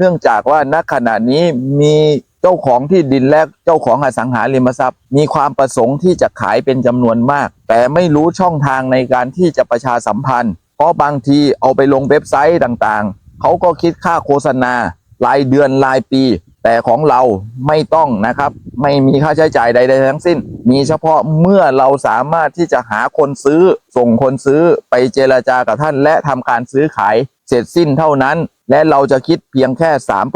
เนื่องจากว่าณขณะนี้มีเจ้าของที่ดินและเจ้าของอสังหาริมทรัพย์ มีความประสงค์ที่จะขายเป็นจำนวนมาก แต่ไม่รู้ช่องทางในการที่จะประชาสัมพันธ์ เพราะบางทีเอาไปลงเว็บไซต์ต่างๆ เขาก็คิดค่าโฆษณารายเดือนรายปี แต่ของเราไม่ต้องนะครับ ไม่มีค่าใช้จ่ายใดๆทั้งสิ้น มีเฉพาะเมื่อเราสามารถที่จะหาคนซื้อ ส่งคนซื้อไปเจรจากับท่านและทำการซื้อขาย เสร็จสิ้นเท่านั้น และเราจะคิดเพียงแค่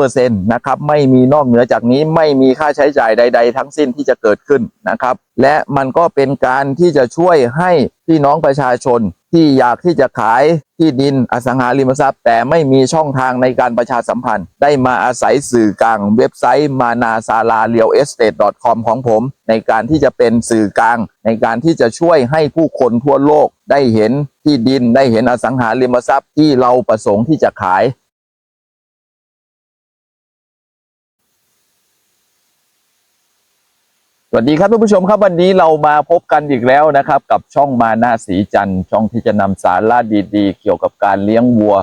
3%นะครับไม่มีนอกเหนือจากนี้ไม่มีค่าใช้จ่ายใด ๆ ทั้งสิ้นที่จะเกิดขึ้นนะครับ และมันก็เป็นการที่จะช่วยให้พี่น้องประชาชน ที่อยากที่จะขายที่ดินอสังหาริมทรัพย์ แต่ไม่มีช่องทางในการประชาสัมพันธ์ ได้มาอาศัยสื่อกลางเว็บไซต์มานาซาลาเรียวเอสเต .com ของผม ในการที่จะเป็นสื่อกลาง ในการที่จะช่วยให้ผู้คนทั่วโลกได้เห็นที่ดินได้เห็นอสังหาริมทรัพย์ที่เราประสงค์ที่จะขาย วัสดีครับท่านผู้ชมครับวันนี้เรามาพบกันอีกแล้วนะครับ กับช่องมานาสีจันทร์ช่องที่จะนำสาระดีๆ เกี่ยวกับการเลี้ยงวัว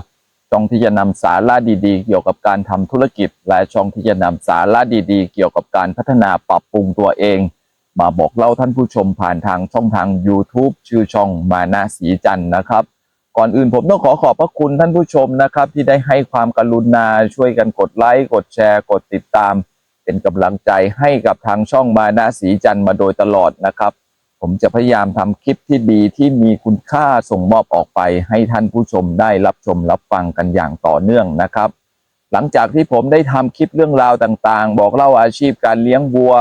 ช่องที่จะนำสาระดีๆ เกี่ยวกับการทำธุรกิจ และช่องที่จะนำสาระดีๆ เกี่ยวกับการพัฒนาปรับปรุงตัวเอง มาบอกเล่าท่านผู้ชมผ่านทางช่องทาง YouTube ชื่อช่องมานาสีจันทร์นะครับ ก่อนอื่นผมต้องขอขอบพระคุณท่านผู้ชมนะครับ ที่ได้ให้ความกรุณาช่วยกันกดไลค์กดแชร์ กดติดตาม เป็นกำลังใจให้กับทางช่องมานาสีจันทร์มาโดยตลอดนะครับ ผมจะพยายามทำคลิปที่ดีที่มีคุณค่าส่งมอบออกไปให้ท่านผู้ชมได้รับชมรับฟังกันอย่างต่อเนื่องนะครับ หลังจากที่ผมได้ทำคลิปเรื่องราวต่างๆ บอกเล่าอาชีพการเลี้ยงวัว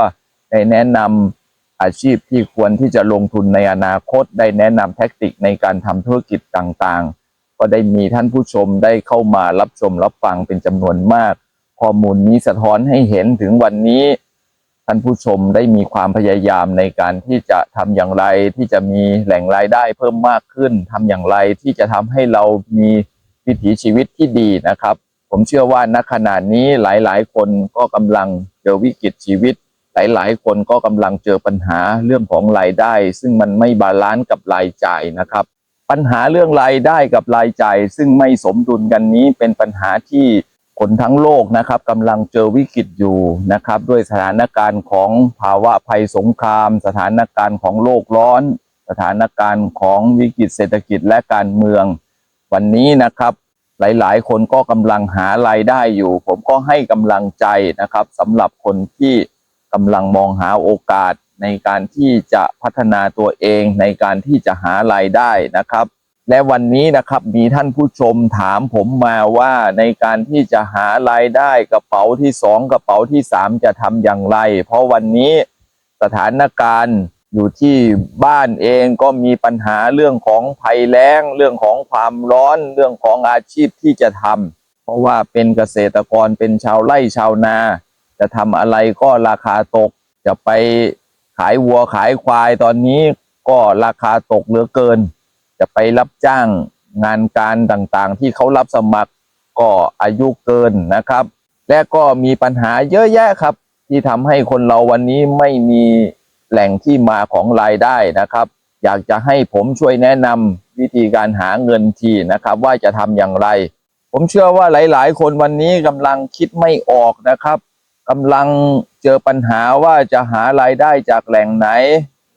ได้แนะนำอาชีพที่ควรที่จะลงทุนในอนาคต ได้แนะนำแทคนิคในการทำธุรกิจต่างๆ ก็ได้มีท่านผู้ชมได้เข้ามารับชมรับฟังเป็นจำนวนมาก ข้อมูลนี้สะท้อนให้เห็นถึงวันนี้ท่านผู้ชมได้มีความพยายามในการที่จะทำอย่างไรที่จะมีแหล่งรายได้เพิ่มมากขึ้นทำอย่างไรที่จะทำให้เรามีวิถีชีวิตที่ดีนะครับ ผมเชื่อว่าณขณะนี้หลายๆ คนก็กำลังเจอวิกฤตชีวิต หลายๆ คนก็กำลังเจอปัญหาเรื่องของรายได้ ซึ่งมันไม่บาลานซ์กับรายจ่ายนะครับ ปัญหาเรื่องรายได้กับรายจ่าย ซึ่งไม่สมดุลกันนี้เป็นปัญหาที่ คนทั้งโลกนะครับกำลังเจอวิกฤตอยู่นะครับ ด้วยสถานการณ์ของภาวะภัยสงคราม สถานการณ์ของโลกร้อน สถานการณ์ของวิกฤตเศรษฐกิจและการเมือง วันนี้นะครับหลาย ๆ คนก็กำลังหารายได้อยู่ ผมก็ให้กำลังใจนะครับสำหรับคนที่กำลังมองหาโอกาสในการที่จะพัฒนาตัวเองในการที่จะหารายได้นะครับ และวันนี้นะครับมีท่านผู้ชมถามผมมาว่าในการที่จะหารายได้กระเป๋าที่สองกระเป๋าที่สามจะทำอย่างไร เพราะวันนี้สถานการณ์อยู่ที่บ้านเองก็มีปัญหาเรื่องของภัยแล้ง เรื่องของความร้อนเรื่องของอาชีพที่จะทำเพราะว่าเป็นเกษตรกรเป็นชาวไร่ชาวนา จะทำอะไรก็ราคาตกจะไปขายวัวขายควายตอนนี้ก็ราคาตกเหลือเกิน จะไปรับจ้างงานการต่างๆ ที่เขารับสมัครก็อายุเกินนะครับ และก็มีปัญหาเยอะแยะครับ ที่ทำให้คนเราวันนี้ไม่มีแหล่งที่มาของรายได้นะครับ อยากจะให้ผมช่วยแนะนำวิธีการหาเงินทีนะครับ ว่าจะทำอย่างไร ผมเชื่อว่าหลาย ๆ คนวันนี้กำลังคิดไม่ออกนะครับกำลังเจอปัญหาว่าจะหารายได้จากแหล่งไหน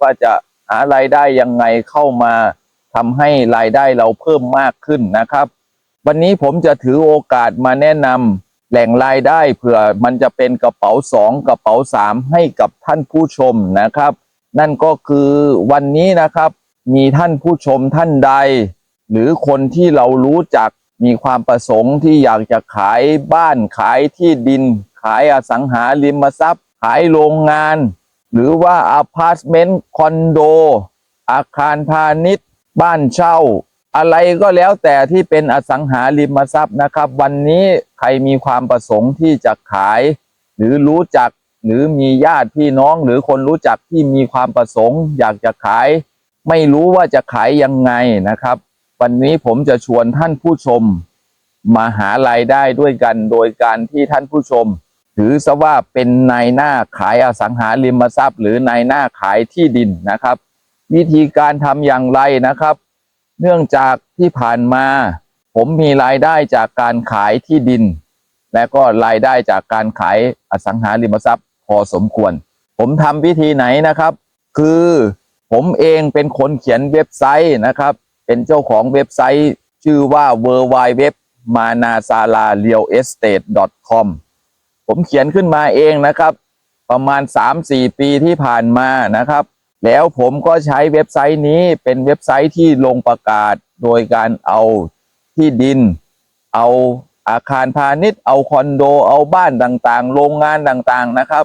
ว่าจะหารายได้ยังไงเข้ามา ทำให้รายได้เราเพิ่มมากขึ้นนะครับ วันนี้ผมจะถือโอกาสมาแนะนำแหล่งรายได้เผื่อมันจะเป็นกระเป๋าสองกระเป๋าสามให้กับท่านผู้ชมนะครับ นั่นก็คือวันนี้นะครับ มีท่านผู้ชมท่านใด หรือคนที่เรารู้จักมีความประสงค์ที่อยากจะขายบ้านขายที่ดิน ขายอสังหาริมทรัพย์ ขายโรงงาน หรือว่าอพาร์ตเมนต์คอนโด อาคารพาณิชย์ บ้านเช่า อะไรก็แล้วแต่ที่เป็นอสังหาริมทรัพย์นะครับ วันนี้ใครมีความประสงค์ที่จะขาย หรือรู้จักหรือมีญาติพี่น้องหรือคนรู้จักที่มีความประสงค์ อยากจะขาย ไม่รู้ว่าจะขายยังไงนะครับ วันนี้ผมจะชวนท่านผู้ชม มาหารายได้ด้วยกันโดยการที่ท่านผู้ชม ถือซะว่าเป็นนายหน้าขายอสังหาริมทรัพย์ หรือนายหน้าขายที่ดินนะครับ วิธีการทำอย่างไรนะครับ เนื่องจากที่ผ่านมา ผมมีรายได้จากการขายที่ดิน และก็รายได้จากการขายอสังหาริมทรัพย์พอสมควร ผมทำวิธีไหนนะครับ คือผมเองเป็นคนเขียนเว็บไซต์นะครับ เป็นเจ้าของเว็บไซต์ ชื่อว่า w w w m a n a s a l a r e a l e s t a t e com ผมเขียนขึ้นมาเองนะครับ ประมาณ 3-4 ปีที่ผ่านมานะครับ แล้วผมก็ใช้เว็บไซต์นี้เป็นเว็บไซต์ที่ลงประกาศโดยการเอาที่ดิน เอาอาคารพาณิชย์ เอาคอนโด เอาบ้านต่างๆ โรงงานต่างๆนะครับ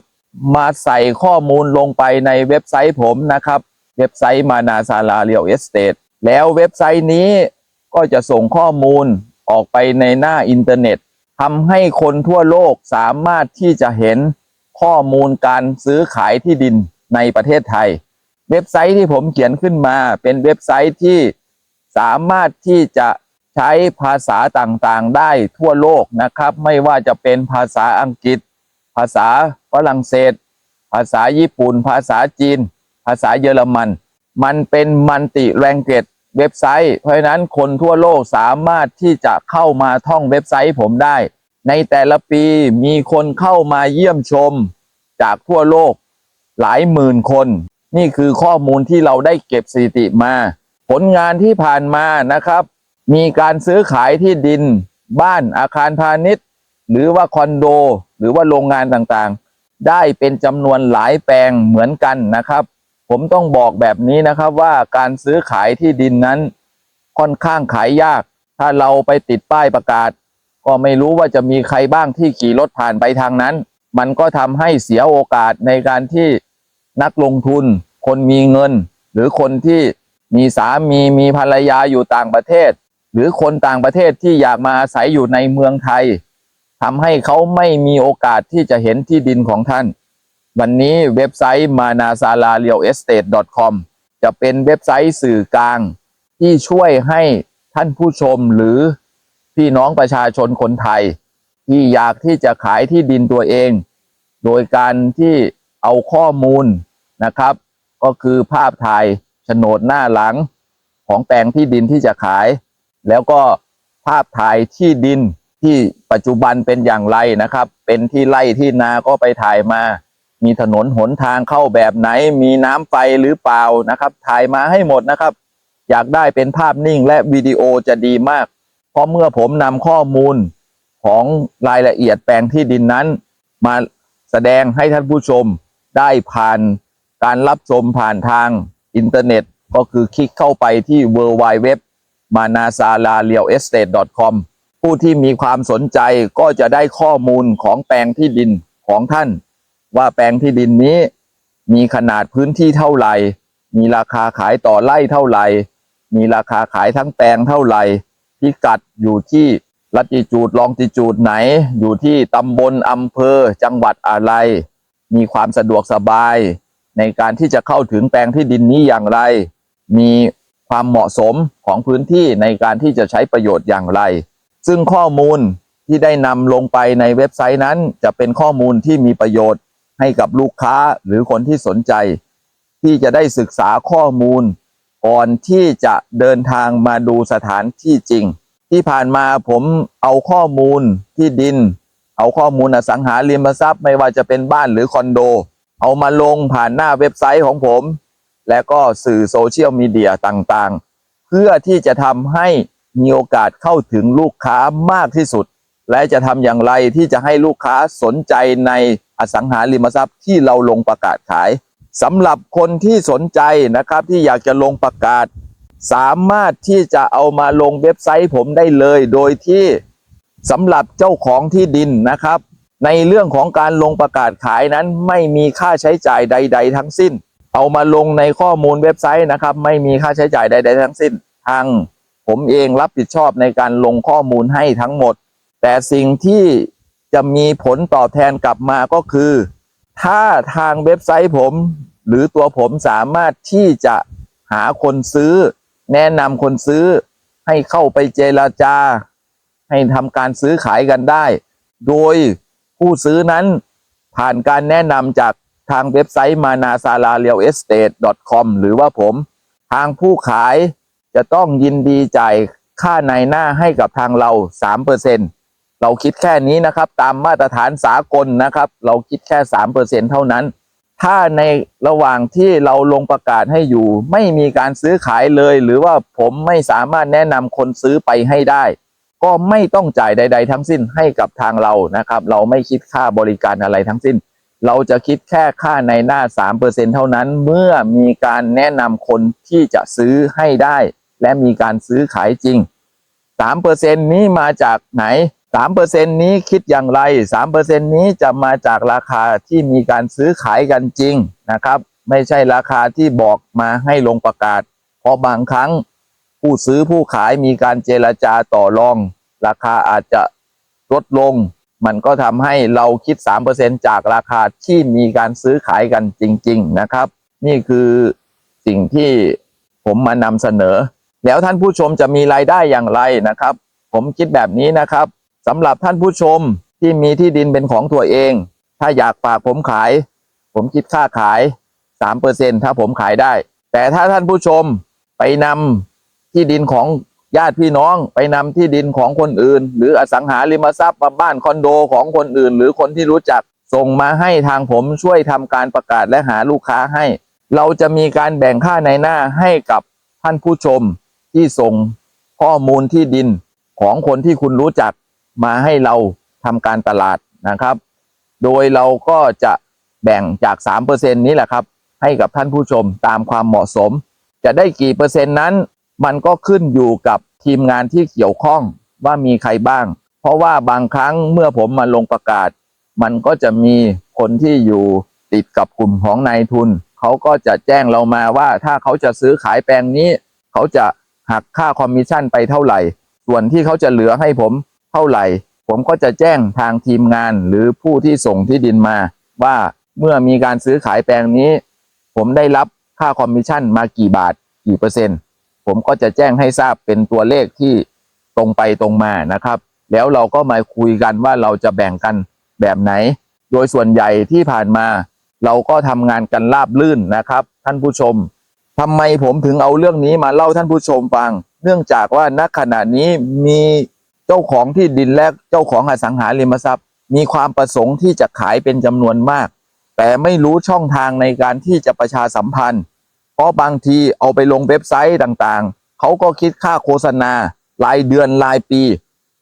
มาใส่ข้อมูลลงไปในเว็บไซต์ผมนะครับ เว็บไซต์มานาซาลาเรียลเอสเตทแล้วเว็บไซต์นี้ก็จะส่งข้อมูลออกไปในหน้าอินเทอร์เน็ตทำให้คนทั่วโลกสามารถที่จะเห็นข้อมูลการซื้อขายที่ดินในประเทศไทย เว็บไซต์ที่ผมเขียนขึ้นมา เป็นเว็บไซต์ที่สามารถที่จะใช้ภาษาต่างๆได้ทั่วโลกนะครับ ไม่ว่าจะเป็นภาษาอังกฤษ ภาษาฝรั่งเศส ภาษาญี่ปุ่น ภาษาจีน ภาษาเยอรมัน มันเป็นมัลติแลงเกจเว็บไซต์ เพราะฉะนั้นคนทั่วโลกสามารถที่จะเข้ามาท่องเว็บไซต์ผมได้ ในแต่ละปีมีคนเข้ามาเยี่ยมชมจากทั่วโลกหลายหมื่นคน นี่คือข้อมูลที่เราได้เก็บสถิติมา ผลงานที่ผ่านมานะครับ มีการซื้อขายที่ดิน บ้านอาคารพาณิชย์ หรือว่าคอนโด หรือว่าโรงงานต่างๆ ได้เป็นจำนวนหลายแปลงเหมือนกันนะครับ ผมต้องบอกแบบนี้นะครับว่าการซื้อขายที่ดินนั้น ค่อนข้างขายยาก ถ้าเราไปติดป้ายประกาศ ก็ไม่รู้ว่าจะมีใครบ้างที่ขี่รถผ่านไปทางนั้น มันก็ทำให้เสียโอกาสในการที่ นักลงทุน คนมีเงิน หรือคนที่มีสามีมีภรรยาอยู่ต่างประเทศ หรือคนต่างประเทศที่อยากมาอาศัยอยู่ในเมืองไทยทำให้เขาไม่มีโอกาสที่จะเห็นที่ดินของท่าน วันนี้เว็บไซต์ manasalarealestate.com จะเป็นเว็บไซต์สื่อกลาง ที่ช่วยให้ท่านผู้ชมหรือพี่น้องประชาชนคนไทย ที่อยากที่จะขายที่ดินตัวเอง โดยการที่เอาข้อมูล นะครับ ก็คือภาพถ่ายโฉนดหน้าหลังของแปลงที่ดินที่จะขาย แล้วก็ภาพถ่ายที่ดินที่ปัจจุบันเป็นอย่างไรนะครับ เป็นที่ไร่ที่นาก็ไปถ่ายมา มีถนนหนทางเข้าแบบไหน มีน้ำไฟหรือเปล่านะครับ ถ่ายมาให้หมดนะครับ อยากได้เป็นภาพนิ่งและวิดีโอจะดีมาก เพราะเมื่อผมนำข้อมูลของรายละเอียดแปลงที่ดินนั้น มาแสดงให้ท่านผู้ชมได้ผ่าน การรับชมผ่านทางอินเทอร์เน็ตก็คือคลิกเข้าไปที่ w w w m a n a s a l a r e a l e s t a t e com ผู้ที่มีความสนใจก็จะได้ข้อมูลของแปลงที่ดินของท่าน ว่าแปลงที่ดินนี้มีขนาดพื้นที่เท่าไหร่ มีราคาขายต่อไร่เท่าไหร่ มีราคาขายทั้งแปลงเท่าไหร่ พิกัดอยู่ที่ลัติจูดลองติจูดไหน อยู่ที่ตำบลอำเภอ จังหวัดอะไร มีความสะดวกสบาย ในการที่จะเข้าถึงแปลงที่ดินนี้อย่างไร มีความเหมาะสมของพื้นที่ในการที่จะใช้ประโยชน์อย่างไร ซึ่งข้อมูลที่ได้นำลงไปในเว็บไซต์นั้น จะเป็นข้อมูลที่มีประโยชน์ให้กับลูกค้าหรือคนที่สนใจ ที่จะได้ศึกษาข้อมูล ก่อนที่จะเดินทางมาดูสถานที่จริง ที่ผ่านมาผมเอาข้อมูลที่ดิน เอาข้อมูลอสังหาริมทรัพย์ไม่ว่าจะเป็นบ้านหรือคอนโด เอามาลงผ่านหน้าเว็บไซต์ของผม และก็สื่อโซเชียลมีเดียต่างๆ เพื่อที่จะทำให้มีโอกาสเข้าถึงลูกค้ามากที่สุด และจะทำอย่างไรที่จะให้ลูกค้าสนใจในอสังหาริมทรัพย์ที่เราลงประกาศขายสำหรับคนที่สนใจนะครับที่อยากจะลงประกาศ สามารถที่จะเอามาลงเว็บไซต์ผมได้เลย โดยที่สำหรับเจ้าของที่ดินนะครับ ในเรื่องของการลงประกาศขายนั้นไม่มีค่าใช้จ่ายใด ๆ ทั้งสิ้น เอามาลงในข้อมูลเว็บไซต์นะครับ ไม่มีค่าใช้จ่ายใด ๆ ทั้งสิ้น ทางผมเองรับผิดชอบในการลงข้อมูลให้ทั้งหมด แต่สิ่งที่จะมีผลตอบแทนกลับมาก็คือ ถ้าทางเว็บไซต์ผม หรือตัวผมสามารถที่จะหาคนซื้อ แนะนำคนซื้อ ให้เข้าไปเจราจา ให้ทำการซื้อขายกันได้ โดย ผู้ซื้อนั้นผ่านการแนะนำจากทางเว็บไซต์ manasalarealestate.com หรือว่าผม ทางผู้ขายจะต้องยินดีจ่ายค่าในหน้าให้กับทางเรา 3%เราคิดแค่นี้นะครับ ตามมาตรฐานสากลนะครับ เราคิดแค่สามเปอร์เซ็นเท่านั้น ถ้าในระหว่างที่เราลงประกาศให้อยู่ ไม่มีการซื้อขายเลย หรือว่าผมไม่สามารถแนะนำคนซื้อไปให้ได้ ก็ไม่ต้องจ่ายใด ๆ ทั้งสิ้นให้กับทางเรานะครับ เราไม่คิดค่าบริการอะไรทั้งสิ้น เราจะคิดแค่ค่าในหน้า 3%เท่านั้น เมื่อมีการแนะนำคนที่จะซื้อให้ได้ และมีการซื้อขายจริง 3%นี้มาจากไหน 3%นี้คิดอย่างไร 3%นี้จะมาจากราคาที่มีการซื้อขายกันจริงนะครับ ไม่ใช่ราคาที่บอกมาให้ลงประกาศ เพราะบางครั้ง ผู้ซื้อผู้ขายมีการเจรจาต่อรอง ราคาอาจจะลดลง มันก็ทำให้เราคิด 3%จากราคาที่มีการซื้อขายกันจริง ๆ นะครับ นี่คือสิ่งที่ผมมานำเสนอ แล้วท่านผู้ชมจะมีรายได้อย่างไรนะครับ ผมคิดแบบนี้นะครับสำหรับท่านผู้ชมที่มีที่ดินเป็นของตัวเอง ถ้าอยากฝากผมขาย ผมคิดค่าขาย 3%ถ้าผมขายได้ แต่ถ้าท่านผู้ชมไปนำ ที่ดินของญาติพี่น้องไปนำที่ดินของคนอื่น หรืออสังหาริมทรัพย์มาบ้านคอนโดของคนอื่น หรือคนที่รู้จักส่งมาให้ทางผมช่วยทำการประกาศและหาลูกค้าให้ เราจะมีการแบ่งค่าในหน้าให้กับท่านผู้ชมที่ส่งข้อมูลที่ดินของคนที่คุณรู้จักมาให้เราทำการตลาดนะครับ โดยเราก็จะแบ่งจาก 3%นี้แหละครับ ให้กับท่านผู้ชมตามความเหมาะสม จะได้กี่เปอร์เซ็นต์นั้น มันก็ขึ้นอยู่กับทีมงานที่เกี่ยวข้องว่ามีใครบ้าง เพราะว่าบางครั้งเมื่อผมมาลงประกาศ มันก็จะมีคนที่อยู่ติดกับกลุ่มของนายทุน เขาก็จะแจ้งเรามาว่าถ้าเขาจะซื้อขายแปลงนี้ เขาจะหักค่าคอมมิชชั่นไปเท่าไหร่ ส่วนที่เขาจะเหลือให้ผมเท่าไหร่ ผมก็จะแจ้งทางทีมงานหรือผู้ที่ส่งที่ดินมา ว่าเมื่อมีการซื้อขายแปลงนี้ ผมได้รับค่าคอมมิชชั่นมากี่บาทกี่เปอร์เซ็นต์ ผมก็จะแจ้งให้ทราบเป็นตัวเลขที่ตรงไปตรงมานะครับ แล้วเราก็มาคุยกันว่าเราจะแบ่งกันแบบไหน โดยส่วนใหญ่ที่ผ่านมา เราก็ทำงานกันราบลื่นนะครับ ท่านผู้ชมทำไมผมถึงเอาเรื่องนี้มาเล่าท่านผู้ชมฟัง เนื่องจากว่าณขณะนี้มีเจ้าของที่ดินและเจ้าของอสังหาริมทรัพย์ มีความประสงค์ที่จะขายเป็นจำนวนมาก แต่ไม่รู้ช่องทางในการที่จะประชาสัมพันธ์ เพราะบางทีเอาไปลงเว็บไซต์ต่างๆ เขาก็คิดค่าโฆษณารายเดือนรายปี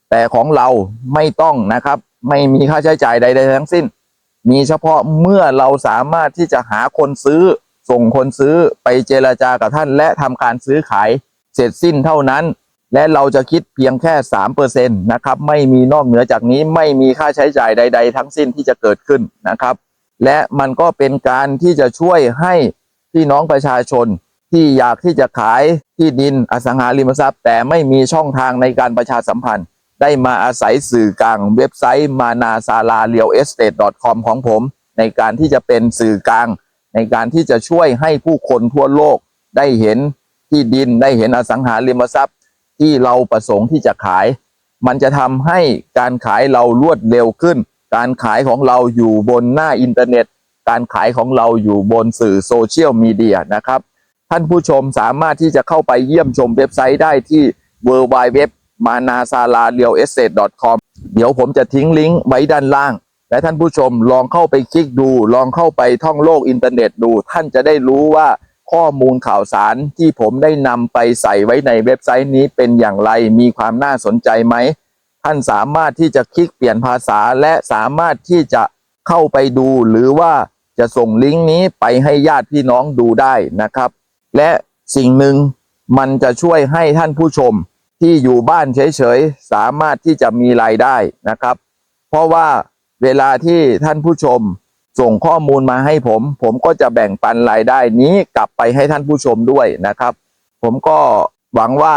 แต่ของเราไม่ต้องนะครับ ไม่มีค่าใช้จ่ายใดๆทั้งสิ้น มีเฉพาะเมื่อเราสามารถที่จะหาคนซื้อ ส่งคนซื้อไปเจรจากับท่าน และทำการซื้อขายเสร็จสิ้นเท่านั้น และเราจะคิดเพียงแค่3%นะครับ ไม่มีนอกเหนือจากนี้ไม่มีค่าใช้จ่ายใด ๆ ทั้งสิ้นที่จะเกิดขึ้นนะครับ และมันก็เป็นการที่จะช่วยให้ พี่น้องประชาชนที่อยากที่จะขายที่ดินอสังหาริมทรัพย์ แต่ไม่มีช่องทางในการประชาสัมพันธ์ ได้มาอาศัยสื่อกลางเว็บไซต์มานาซาลาเรียวเอสเต .com ของผม ในการที่จะเป็นสื่อกลาง ในการที่จะช่วยให้ผู้คนทั่วโลกได้เห็นที่ดินได้เห็นอสังหาริมทรัพย์ ที่เราประสงค์ที่จะขาย มันจะทำให้การขายเรารวดเร็วขึ้น การขายของเราอยู่บนหน้าอินเทอร์เน็ต การขายของเราอยู่บนสื่อโซเชียลมีเดียนะครับ ท่านผู้ชมสามารถที่จะเข้าไปเยี่ยมชมเว็บไซต์ได้ที่ w w w m a n a s a l a r e a l e s t a t e com เดี๋ยวผมจะทิ้งลิงก์ไว้ด้านล่าง และท่านผู้ชมลองเข้าไปคลิกดู ลองเข้าไปท่องโลกอินเทอร์เน็ตดู ท่านจะได้รู้ว่าข้อมูลข่าวสารที่ผมได้นำไปใส่ไว้ในเว็บไซต์นี้เป็นอย่างไรมีความน่าสนใจไหม ท่านสามารถที่จะคลิกเปลี่ยนภาษาและสามารถที่จะเข้าไปดูหรือว่า จะส่งลิงก์นี้ไปให้ญาติพี่น้องดูได้นะครับ และสิ่งหนึ่งมันจะช่วยให้ท่านผู้ชมที่อยู่บ้านเฉยๆ สามารถที่จะมีรายได้นะครับ เพราะว่าเวลาที่ท่านผู้ชมส่งข้อมูลมาให้ผม ผมก็จะแบ่งปันรายได้นี้กลับไปให้ท่านผู้ชมด้วยนะครับ ผมก็หวังว่า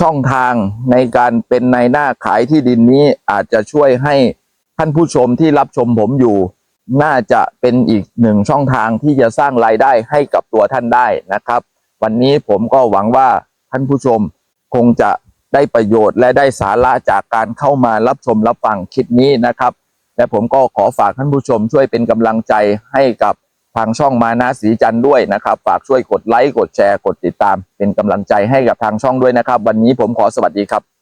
ช่องทางในการเป็นในหน้าขายที่ดินนี้อาจจะช่วยให้ท่านผู้ชมที่รับชมผมอยู่ น่าจะเป็นอีกหนึ่งช่องทางที่จะสร้างรายได้ให้กับตัวท่านได้นะครับ วันนี้ผมก็หวังว่าท่านผู้ชมคงจะได้ประโยชน์และได้สาระจากการเข้ามารับชมรับฟังคลิปนี้นะครับ และผมก็ขอฝากท่านผู้ชมช่วยเป็นกำลังใจให้กับทางช่องมานาสีจันด้วยนะครับ ฝากช่วยกดไลค์กดแชร์กดติดตาม เป็นกำลังใจให้กับทางช่องด้วยนะครับ วันนี้ผมขอสวัสดีครับ